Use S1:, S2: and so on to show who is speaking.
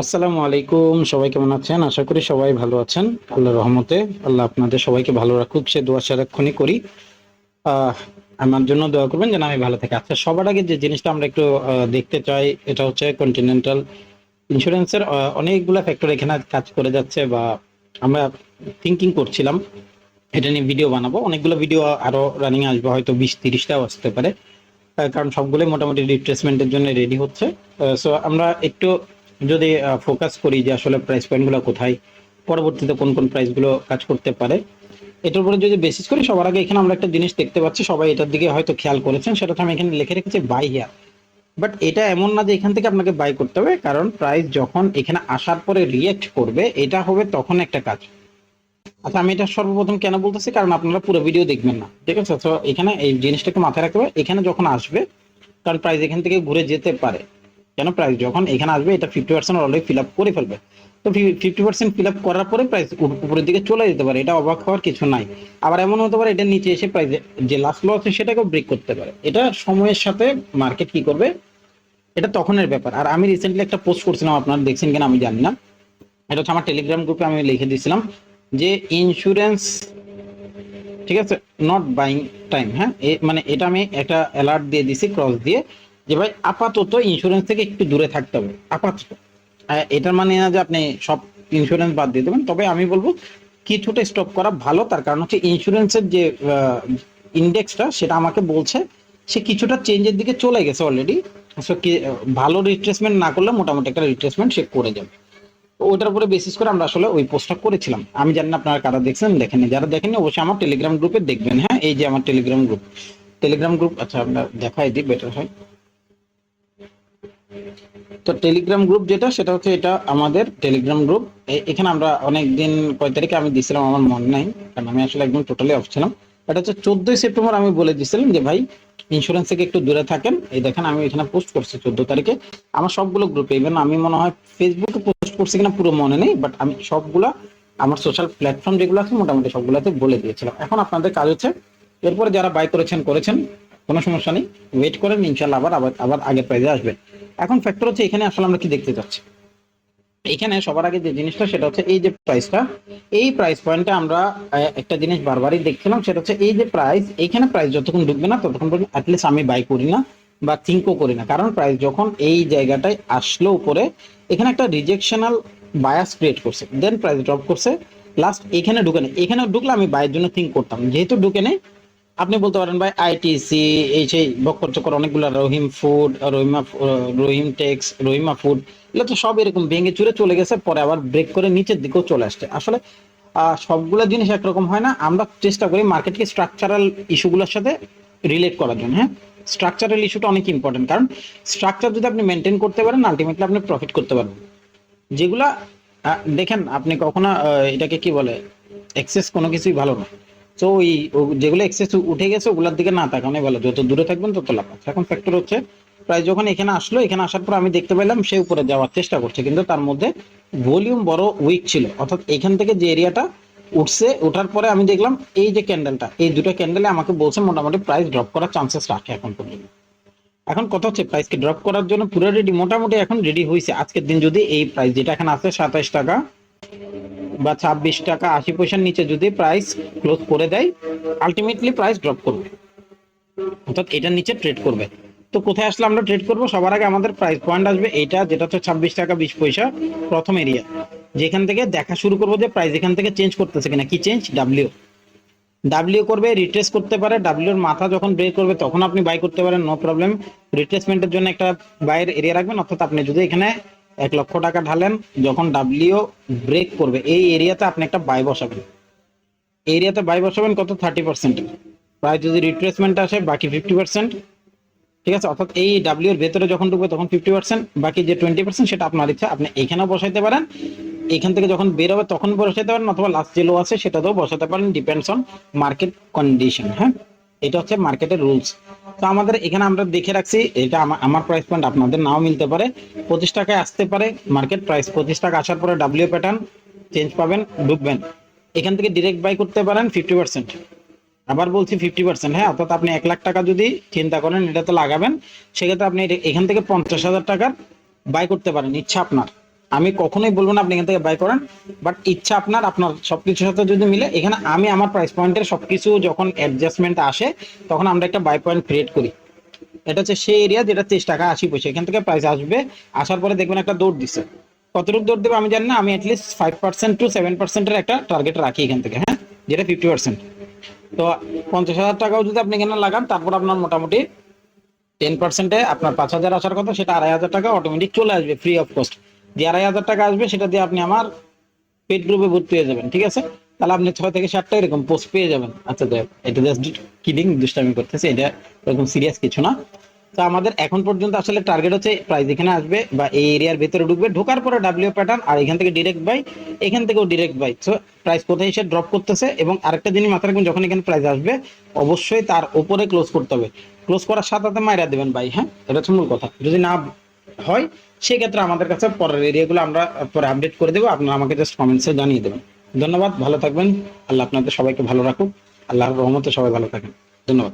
S1: আসসালামু আলাইকুম, সবাই কেমন আছেন? আশা করি সবাই ভালো আছেন। আল্লাহর রহমতে, আল্লাহ আপনাদের সবাইকে ভালো রাখুক, সে দোয়া সারাক্ষণই করি। আমার জন্য দোয়া করবেন যেন আমি ভালো থাকি। আচ্ছা সবার আগে যে জিনিসটা আমরা একটু দেখতে চাই, এটা হচ্ছে কন্টিনেন্টাল ইন্স্যুরেন্সের অনেকগুলো ফ্যাক্টর এখানে কাজ করে যাচ্ছে বা আমরা থিঙ্কিং করছিলাম। এটা নিয়ে ভিডিও বানাবো। অনেকগুলো ভিডিও আরও রানিং আসবে, হয়তো বিশ তিরিশটাও আসতে পারে। কারণ সবগুলোই মোটামুটি রিপ্লেসমেন্টের জন্য রেডি হচ্ছে। সো আমরা একটু যদি ফোকাস করি যে আসলে প্রাইস পয়েন্টগুলো কোথায়, পরবর্তীতে কোন কোন প্রাইসগুলো কাজ করতে পারে। এটার উপরে যদি বেসিস করি, সবার আগে এখানে আমরা একটা জিনিস দেখতে পাচ্ছি, সবাই এটার দিকে হয়তো খেয়াল করেছেন, সেটা তো আমি এখানে লিখে রেখেছি বাই হিয়ার বাট এটা এমন না যে এখান থেকে আপনাকে বাই করতে হবে, কারণ প্রাইস যখন এখানে আসার পরে রিয়েক্ট করবে, এটা হবে তখন একটা কাজ। আচ্ছা আমি এটা সর্বপ্রথম কেন বলতেছি? কারণ আপনারা পুরো ভিডিও দেখবেন না, ঠিক আছে? তো এখানে এই জিনিসটাকে মাথায় রাখতে হবে। এখানে যখন আসবে কারণ প্রাইস এখান থেকে ঘুরে যেতে পারে। কেন? প্রাইস যখন এখানে আসবে, এটা fifty percent already fill up করে ফেলবে। তো ফিফটি পার্সেন্ট ফিল আপ করার পরে প্রাইস উপরের দিকে চলে যেতে পারে। এটা অবাক হওয়ার কিছু নাই। আবার এমন হতে পারে, এটা নিচে এসে প্রাইস যে লাস্ট লস আছে, সেটাকেও ব্রেক করতে পারে। এটা সময়ের সাথে মার্কেট কি করবে? এটা তখনের ব্যাপার। আর আমি রিসেন্টলি একটা পোস্ট করছিলাম, আপনারা দেখছেন কিনা আমি জানি না। এটা হচ্ছে আমার টেলিগ্রাম গ্রুপে আমি লিখে দিয়েছিলাম যে ইন্স্যুরেন্স ঠিক আছে নট বাইং টাইম হ্যাঁ? মানে এটা আমি একটা অ্যালার্ট দিয়ে দিছি ক্রস দিয়ে, যে ভাই আপাতত ইন্স্যুরেন্স থেকে একটু দূরে থাকতে হবে, আপাতত। এটার মানে না যে আপনি সব ইন্স্যুরেন্স বাদ দিয়ে দেবেন তবে আমি বলব কিছুটা স্টপ করা ভালো, তার কারণ হচ্ছে ইন্স্যুরেন্সের যে ইন্ডেক্সটা সেটা আমাকে বলছে, সে কিছুটা চেঞ্জের দিকে চলে গেছে অলরেডি সো ভালো রিট্রেসমেন্ট না করলে মোটামুটি একটা রিট্রেসমেন্ট সে করে যাবে। ওটার উপরে বেসিস করে আমরা আসলে ওই পোস্টটা করেছিলাম। আমি জানি না আপনারা কারা দেখছেন, দেখেননি। যারা দেখেননি, অবশ্যই আমার টেলিগ্রাম গ্রুপে দেখবেন। হ্যাঁ এই যে আমার টেলিগ্রাম গ্রুপ টেলিগ্রাম গ্রুপ আচ্ছা আমরা দেখাই দিই বেটার হয়। তো টেলিগ্রাম গ্রুপ যেটা, সেটা হচ্ছে এটা আমাদের টেলিগ্রাম গ্রুপ এখানে আমরা অনেক দিন কয় তারিখে আমি দিছিলাম, আমার মনে নাই, কারণ আমি আসলে একদম টোটালি অফ ছিলাম। এটা হচ্ছে চোদ্দই সেপ্টেম্বর আমি বলে দিছিলাম যে, ভাই ইন্স্যুরেন্স থেকে একটু দূরে থাকেন। এই দেখেন, আমি এখানে পোস্ট করছি চোদ্দ তারিখে। আমার সবগুলো গ্রুপে ইভেন আমি মনে হয় ফেসবুকে পোস্ট করছি কিনা পুরো মনে নেই বাট আমি সবগুলা, আমার সোশ্যাল প্ল্যাটফর্ম যেগুলো আছে, মোটামুটি সবগুলোতে বলে দিয়েছিলাম। এখন আপনাদের কাজ হচ্ছে, এরপরে যারা বাই করেছেন করেছেন, কোনো সমস্যা নেই। ওয়েট করেন, ইনশাল্লাহ আবার আবার আবার আগের প্রাইজে আসবেন এখন ফ্যাক্টর হচ্ছে, এখানে আসলে আমরা কি দেখতে যাচ্ছি এখানে সবার আগে যে জিনিসটা, সেটা হচ্ছে এই যে প্রাইসটা এই প্রাইস পয়েন্টে আমরা একটা জিনিস বারবারই দেখছিলাম, সেটা হচ্ছে এই যে প্রাইস এইখানে প্রাইস যতক্ষণ ঢুকবে না, ততক্ষণ পর্যন্ত অ্যাটলিস্ট আমি বাই করি না বা থিঙ্কও করি না। কারণ প্রাইস যখন এই জায়গাটায় আসলো উপরে, এখানে একটা রিজেকশনাল বায়াস ক্রিয়েট করছে। দেন প্রাইস ড্রপ করছে। লাস্ট এখানে ঢুকে নেই এখানে ঢুকলে আমি বাইয়ের জন্য থিঙ্ক করতাম। যেহেতু ঢুকে নেই আপনি বলতে পারেন ভাই আইটিসি এই সেই চক্কর অনেকগুলো Rahim food Rahima Rahim Tex Rahima food এগুলো তো সব এরকম ভেঙে চুরে চলে গেছে, পরে আবার ব্রেক করে নিচের দিকেও চলে আসছে। আসলে সবগুলো জিনিস একরকম হয় না, আমরা চেষ্টা করি মার্কেটকে স্ট্রাকচারাল ইস্যুগুলোর সাথে রিলেট করার জন্য হ্যাঁ? স্ট্রাকচারাল ইস্যুটা অনেক ইম্পর্টেন্ট কারণ স্ট্রাকচার যদি আপনি মেনটেন করতে পারেন আলটিমেটলি আপনি প্রফিট করতে পারবেন। যেগুলা দেখেন, আপনি কখনো এটাকে কি বলে এক্সেস কোনো কিছুই ভালো না। তো ওই যেগুলো এক্সেস উঠে গেছে, ওগুলোর দিকে না তাকানোই ভালো। যত দূরে থাকবেন তত লাভ আছে। এখন ফ্যাক্টর হচ্ছে, প্রায় যখন এখানে আসলো, এখানে আসার পর আমি দেখতে পেলাম সে উপরে যাওয়ার চেষ্টা করছে। কিন্তু তার মধ্যে ভলিউম বড় উইক ছিল। অর্থাৎ এখান থেকে যে এরিয়াটা উঠছে, ওঠার পরে আমি দেখলাম এই যে ক্যান্ডেলটা এই দুটো ক্যান্ডেলে আমাকে বলছে মোটামুটি প্রাইস ড্রপ করার চান্সেস রাখে এখন পর্যন্ত। এখন কথা হচ্ছে প্রাইসকে ড্রপ করার জন্য পুরো রেডি মোটামুটি এখন রেডি হয়েছে আজকের দিন যদি এই প্রাইস যেটা এখানে আছে সাতাইশ টাকা বা ছাব্বিশ টাকা আশি পয়সার নিচে যদি প্রাইস ক্লোজ করে দেয় আলটিমেটলি প্রাইস ড্রপ করবে। অর্থাৎ এটার নিচে ট্রেড করবে। তো কোথায় আসলে আমরা ট্রেড করব? সবার আগে আমাদের প্রাইস পয়েন্ট আসবে এইটা, যেটা হচ্ছে ছাব্বিশ টাকা বিশ পয়সা প্রথম এরিয়া যেখান থেকে দেখা শুরু করব যে প্রাইস এখান থেকে চেঞ্জ করতেছে কিনা। কি চেঞ্জ ডাব্লিউ ডাব্লিউ করবে রিট্রেস করতে পারে। ডাব্লিউর মাথা যখন ব্রেক করবে, তখন আপনি বাই করতে পারেন নো প্রবলেম রিট্রেসমেন্টের জন্য একটা বাইয়ের এরিয়া রাখবেন। অর্থাৎ আপনি যদি এখানে এক লক্ষ টাকা ঢালেন, যখন ডাব্লিউ ব্রেক করবে, এই এরিয়াতে আপনি একটা বাই বসাবেন। এরিয়াতে বাই বসাবেন কত? থার্টি পার্সেন্ট প্রায় যদি রিট্রেসমেন্ট আসে, বাকি ফিফটি পার্সেন্ট ঠিক আছে? অর্থাৎ এই ডাব্লিউ এর ভেতরে যখন ঢুকবে, তখন ফিফটি পার্সেন্ট বাকি যে টোয়েন্টি পার্সেন্ট সেটা আপনার ইচ্ছা, আপনি এখানেও বসাইতে পারেন। এখান থেকে যখন বের হবে তখন বসাতে পারেন, অথবা লাস্ট যে লো আছে, সেটাতেও বসাতে পারেন ডিপেন্ডস অন মার্কেট কন্ডিশন হ্যাঁ? এটা হচ্ছে মার্কেটের রুলস তো আমাদের এখানে আমরা দেখে রাখছি, এটা আমা- আমার প্রাইস পয়েন্ট আপনাদের নাও মিলতে পারে। পঁচিশ টাকায় আসতে পারে মার্কেট প্রাইস পঁচিশ টাকা আসার পরে ডাব্লিউ প্যাটার্ন চেঞ্জ পাবেন, ঢুকবেন। এখান থেকে ডিরেক্ট বাই করতে পারেন ফিফটি পার্সেন্ট আবার বলছি ফিফটি পার্সেন্ট হ্যাঁ অর্থাৎ আপনি এক লাখ টাকা যদি চিন্তা করেন এটাতে লাগাবেন, সেক্ষেত্রে আপনি এখান থেকে পঞ্চাশ হাজার টাকার বাই করতে পারেন, ইচ্ছা আপনার। আমি কখনোই বলব না আপনি এখান থেকে বাই করেন বাট ইচ্ছা আপনার আপনার সবকিছুর সাথে যদি মিলে, এখানে আমি আমার প্রাইস পয়েন্টের সবকিছু যখন অ্যাডজাস্টমেন্ট আসে, তখন আমরা একটা বাই পয়েন্ট ক্রিয়েট করি। এটা হচ্ছে সেই এরিয়া যেটা তেইশ টাকা আশি পয়সা, এখান থেকে প্রাইস আসবে, আসার পরে দেখবেন একটা দৌড় দিচ্ছে কতটুকু দৌড় দেবে আমি জানি না, আমি at least five percent to seven পার্সেন্টের একটা টার্গেট রাখি এখান থেকে হ্যাঁ? যেটা ফিফটি পার্সেন্ট তো পঞ্চাশ হাজার টাকাও যদি আপনি এখানে লাগান, তারপর আপনার মোটামুটি টেন পার্সেন্টে আপনার পাঁচ হাজার আসার কথা, সেটা আড়াই হাজার টাকা অটোমেটিক চলে আসবে ফ্রি অফ কস্ট যে আড়াই হাজার টাকা আসবে, সেটা দিয়ে আপনি আমার পেড গ্রুপে ভর্তি হয়ে যাবেন, ঠিক আছে? তাহলে আপনি ছয় থেকে সাতটা এরকম পোস্ট পেয়ে যাবেন। আচ্ছা দেখ, এটা জাস্ট কিডিং দুষ্টামি করতেছি, এটা এরকম সিরিয়াস কিছু না। তো আমাদের এখন পর্যন্ত আসলে টার্গেট হচ্ছে প্রাইস এখানে আসবে বা এই এরিয়ার ভেতরে ঢুকবে, ঢোকার পরে ডাব্লিউ প্যাটার্ন আর এখান থেকে ডিরেক্ট বাই এখান থেকেও ডিরেক্ট বাই তো প্রাইস কোথায় এসে ড্রপ করতেছে এবং আরেকটা জিনিস মাথায় রাখবেন, যখন এখানে প্রাইস আসবে, অবশ্যই তার উপরে ক্লোজ করতে হবে। ক্লোজ করার সাথে সাথে মাইরা দেবেন ভাই হ্যাঁ? এটা হচ্ছে মূল কথা। যদি না হয়, সেক্ষেত্রে আমাদের কাছে পরের এরিয়াগুলো আমরা পরে আপডেট করে দেবো। আপনারা আমাকে জাস্ট কমেন্টসে জানিয়ে দেবেন। ধন্যবাদ, ভালো থাকবেন। আল্লাহ আপনাদের সবাইকে ভালো রাখুক। আল্লাহর রহমতে সবাই ভালো থাকেন। ধন্যবাদ।